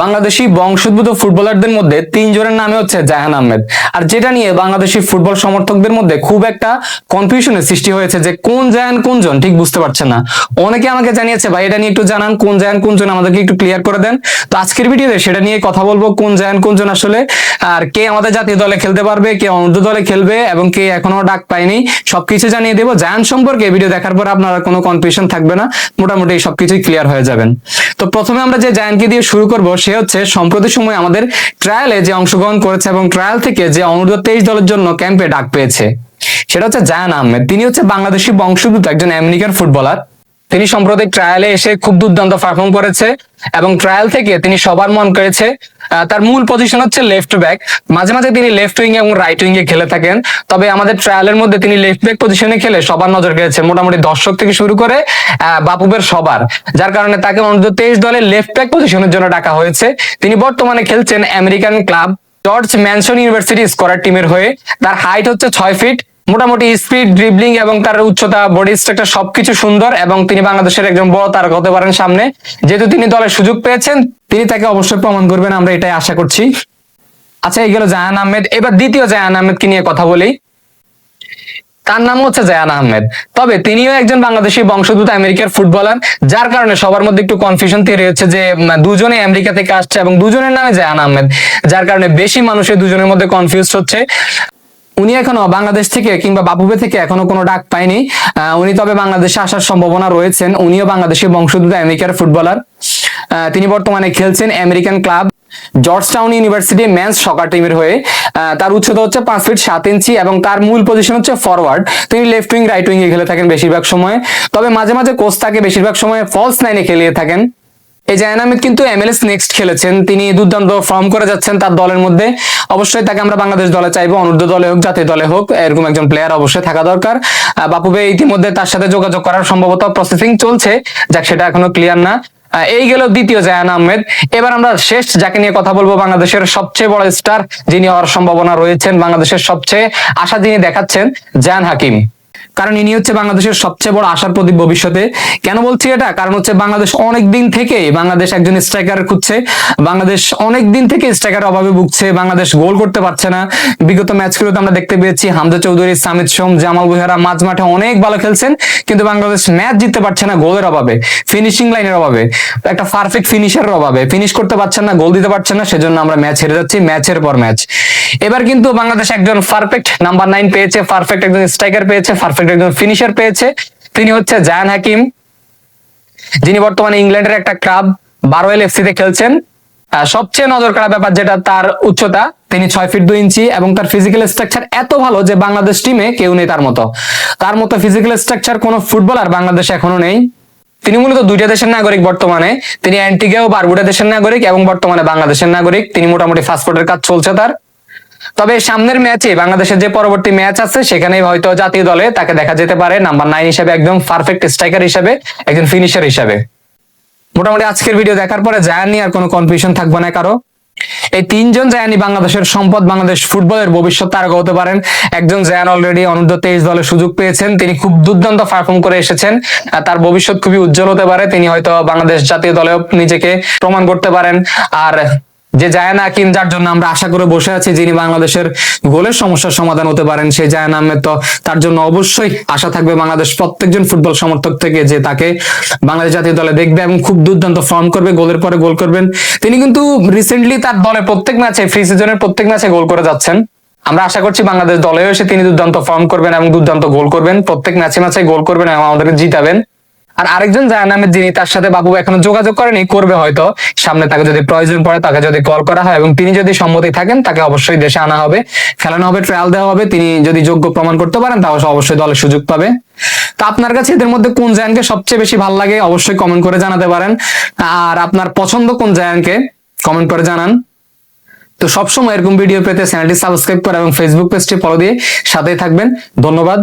বাংলাদেশি বংশোদ্ভূত ফুটবলারদের মধ্যে তিনজনের নামে হচ্ছে জাহান আহমেদ। আর যেটা নিয়ে বাংলাদেশি ফুটবল সমর্থকদের মধ্যে খুব একটা কনফিউশনের সৃষ্টি হয়েছে যে কোন জায়ান কোনজন, ঠিক বুঝতে পারছে না। অনেকে আমাকে জানিয়েছে, ভাই, এটা নিয়ে একটু জানান, কোন জায়ান কোনজন, আমাদেরকে একটু ক্লিয়ার করে দেন। তো আজকের ভিডিওতে সেটা নিয়ে কথা বলব, কোন জায়ান কোনজন আসলে, আর কে আমাদের জাতীয় দলে খেলতে পারবে, কে অন্য দলে খেলবে, এবং কে এখনও ডাক পায়নি, সবকিছু জানিয়ে দেবো। জায়ান সম্পর্কে ভিডিও দেখার পর আপনার কোনো কনফিউশন থাকবে না, মোটামুটি সবকিছুই ক্লিয়ার হয়ে যাবেন। তো প্রথমে আমরা যে জায়ানকে দিয়ে শুরু করব সে হচ্ছে সম্প্রতি সময় আমাদের ট্রায়ালে যে অংশগ্রহণ করেছে এবং ট্রায়াল থেকে যে অনূর্ধ্ব তেইশ দলের জন্য ক্যাম্পে ডাক পেয়েছে, সেটা হচ্ছে জায়ান আহমেদ। তিনি হচ্ছে বাংলাদেশি বংশোদ্ভূত একজন আমেরিকান ফুটবলার। তিনি সম্প্রতি ট্রায়ালে এসে খুব দুর্দান্ত পারফর্ম করেছে এবং ট্রায়াল থেকে তিনি সবার মন করেছে তার মূল পজিশন হচ্ছে লেফট ব্যাক মাঝে মাঝে তিনি লেফট উইং এবং রাইট উইং এ খেলে থাকেন। তবে আমাদের ট্রায়ালের মধ্যে তিনি লেফট ব্যাক পজিশনে খেলে সবার নজর কেড়েছে মোটামুটি দর্শক থেকে শুরু করে বাপুবের সবার। যার কারণে তাকে অনূর্ধ্ব তেইশ দলে লেফট ব্যাক পজিশনের জন্য ডাকা হয়েছে। তিনি বর্তমানে খেলছেন American club George Mason University square টিমের হয়ে। তার হাইট হচ্ছে ছয় ফিট মোটামুটি স্পিড ড্রিবলিং এবং তার উচ্চতা বডি স্ট্রাকচার সবকিছু সুন্দর এবং তিনি বাংলাদেশের একজন বড় তারকা হতে পারেন সামনে। যেহেতু তিনি দলের সুযোগ পেয়েছেন, তিনি তাকে অবশ্যই প্রমাণ করবেন, আমরা এটাই আশা করছি। আচ্ছা এই গেল জাহান আহমেদ। এবার দ্বিতীয় জাহান আহমেদকে নিয়ে কথা বলি। তার নাম হচ্ছে জায়ান আহমেদ। তবে তিনিও একজন বাংলাদেশি বংশোদ্ভূত আমেরিকার ফুটবলার, যার কারণে সবার মধ্যে একটু কনফিউশন তৈরি হচ্ছে যে দুজনে আমেরিকা থেকে আসছে এবং দুজনের নামে জায়ান আহমেদ, যার কারণে বেশি মানুষের দুজনের মধ্যে কনফিউজ হচ্ছে। উনি এখনও বাংলাদেশ থেকে কিংবা বাপুবে থেকে এখনও কোনো ডাক পায়নি। উনি তবে বাংলাদেশে আসার সম্ভাবনা রয়েছেন। উনিও বাংলাদেশের বংশোদ্ভূত আমেরিকার ফুটবলার। তিনি বর্তমানে খেলছেন American club Georgetown University men's soccer টিমের হয়ে। তার উচ্চতা হচ্ছে পাঁচ ফিট সাত ইঞ্চি এবং তার মূল পজিশন হচ্ছে ফরওয়ার্ড তিনি লেফট উইং রাইট উইং এ খেলে থাকেন বেশিরভাগ সময়। তবে মাঝে মাঝে কোচ তাকে বেশিরভাগ সময় ফলস নাইনে খেলিয়ে থাকেন। এই জায়ান আহমেদ কিন্তু এমএলএস নেক্সট খেলেছেন। তিনি দুর্দান্ত ফর্ম করে যাচ্ছেন তার দলের মধ্যে। অবশ্যই তাকে আমরা বাংলাদেশ দলে চাইব অনূর্ধ্ব দলে হোক জাতীয় দলে হোক। এরকম একজন প্লেয়ার অবশ্যই থাকা দরকার। আহ, বাপু ইতিমধ্যে তার সাথে যোগাযোগ করার সম্ভবত প্রসেসিং চলছে। যাক সেটা এখনও ক্লিয়ার না। এই গেল দ্বিতীয় জায়ান আহমেদ। এবার আমরা শেষ যাকে নিয়ে কথা বলব বাংলাদেশের সবচেয়ে বড় স্টার যিনি হওয়ার সম্ভাবনা রয়েছেন বাংলাদেশের সবচেয়ে আশা যিনি দেখাচ্ছেন জায়ান হাকিম। কারণ ইনি হচ্ছে বাংলাদেশের সবচেয়ে বড় আশার প্রদীপ ভবিষ্যতে। কেন বলছি এটা? কারণ হচ্ছে বাংলাদেশ অনেক দিন থেকে বাংলাদেশ একজন স্ট্রাইকার খুঁজছে। বাংলাদেশ অনেক দিন থেকে স্ট্রাইকার অভাবে ভুগছে। বাংলাদেশ গোল করতে পারছে না। বিগত ম্যাচগুলোতে আমরা দেখতে পেয়েছি হামজা চৌধুরী, সামিদ সোম, জামাল বুহারা মাঝ মাঠে অনেক ভালো খেলছেন, কিন্তু বাংলাদেশ ম্যাচ জিততে পারছে না গোলের অভাবে ফিনিশিং লাইনের অভাবে, একটা পারফেক্ট ফিনিশারের অভাবে। ফিনিশ করতে পারছেন না গোল দিতে পারছেন না, সেজন্য আমরা ম্যাচ হেরে যাচ্ছি ম্যাচের পর ম্যাচ এবার কিন্তু বাংলাদেশ একজন পারফেক্ট নাম্বার নাইন পেয়েছে পারফেক্ট একজন স্ট্রাইকার পেয়েছে পারফেক্ট একজন ফিনিশার পেয়েছে। তিনি হচ্ছে জায়ান হাকিম, যিনি বর্তমানে ইংল্যান্ডের একটা ক্লাব বারোয়েল এফসি তে খেলছেন সবচেয়ে নজর কাড়া ব্যাপার যেটা, তার উচ্চতা, তিনি ছয় ফিট দুই ইঞ্চি এবং তার ফিজিক্যাল স্ট্রাকচার এত ভালো যে বাংলাদেশ টিমে কেউ নেই তার মতো। তার মতো ফিজিক্যাল স্ট্রাকচার কোনো ফুটবলার বাংলাদেশে এখনও নেই। তিনি মূলত দুইটা দেশের নাগরিক বর্তমানে। তিনি অ্যান্টিগা ও বারবুডা দেশের নাগরিক এবং বর্তমানে বাংলাদেশের নাগরিক। তিনি মোটামুটি পাসপোর্টের কাজ চলছে তার। তবে সামনের ম্যাচে বাংলাদেশের যে পরবর্তী ম্যাচ আছে সেখানে হয়তো জাতীয় দলে তাকে দেখা যেতে পারে নাম্বার নাইন হিসেবে, একদম পারফেক্ট স্ট্রাইকার হিসেবে, একজন ফিনিশার হিসেবে। মোটামুটি আজকের ভিডিও দেখার পরে জায়ানি আর কোনো কনফিউশন থাকবে না কারও। এই তিনজন জায়ানি বাংলাদেশের সম্পদ, বাংলাদেশ ফুটবলের ভবিষ্যৎ তারকা হতে পারেন। একজন জায়ান অলরেডি অনূর্ধ্ব তেইশ দলে সুযোগ পেয়েছেন। তিনি খুব দুর্দান্ত পারফর্ম করে এসেছেন। তার ভবিষ্যৎ খুবই উজ্জ্বল হতে পারে। তিনি হয়তো বাংলাদেশ জাতীয় দলেও নিজেকে প্রমাণ করতে পারেন। আর যে জায়ান আকিম যার জন্য আমরা আশা করে বসে আছি, যিনি বাংলাদেশের গোলের সমস্যার সমাধান হতে পারেন, সেই জায়ান আহমেদ তো তার জন্য অবশ্যই আশা থাকবে বাংলাদেশ প্রত্যেকজন ফুটবল সমর্থক থেকে যে তাকে বাংলাদেশ জাতীয় দলে দেখবে এবং খুব দুর্দান্ত ফর্ম করবে, গোলের পরে গোল করবেন। তিনি কিন্তু রিসেন্টলি তার দলে প্রত্যেক ম্যাচে ফ্রি সিজনের প্রত্যেক ম্যাচে গোল করে যাচ্ছেন। আমরা আশা করছি বাংলাদেশ দলেও এসে তিনি দুর্দান্ত ফর্ম করবেন এবং দুর্দান্ত গোল করবেন। প্রত্যেক ম্যাচে ম্যাচে গোল করবেন এবং আমাদেরকে জিতাবেন। আর আরেকজন জায়ান আহমেদ যিনি তার সাথে বাবু এখনও যোগাযোগ করেনি, করবে হয়তো। সামনে তাকে যদি প্রয়োজন পড়ে, তাকে যদি কল করা হয় এবং তিনি যদি সম্মতি থাকেন, তাকে অবশ্যই দেশে আনা হবে। খেলানো হবে ট্রায়াল দেওয়া হবে, তিনি যদি যোগ্য প্রমাণ করতে পারেন, তাহলে অবশ্যই দলে সুযোগ পাবে। তা আপনার কাছে এদের মধ্যে কোন জায়ানকে সবচেয়ে বেশি ভালো লাগে, অবশ্যই কমেন্ট করে জানাতে পারেন। আর আপনার পছন্দ কোন জায়ানকে কমেন্ট করে জানান। তো সবসময় এরকম ভিডিও পেতে চ্যানেলটি সাবস্ক্রাইব করে এবং ফেসবুক পেজটি ফলো দিয়ে সাথেই থাকবেন। ধন্যবাদ।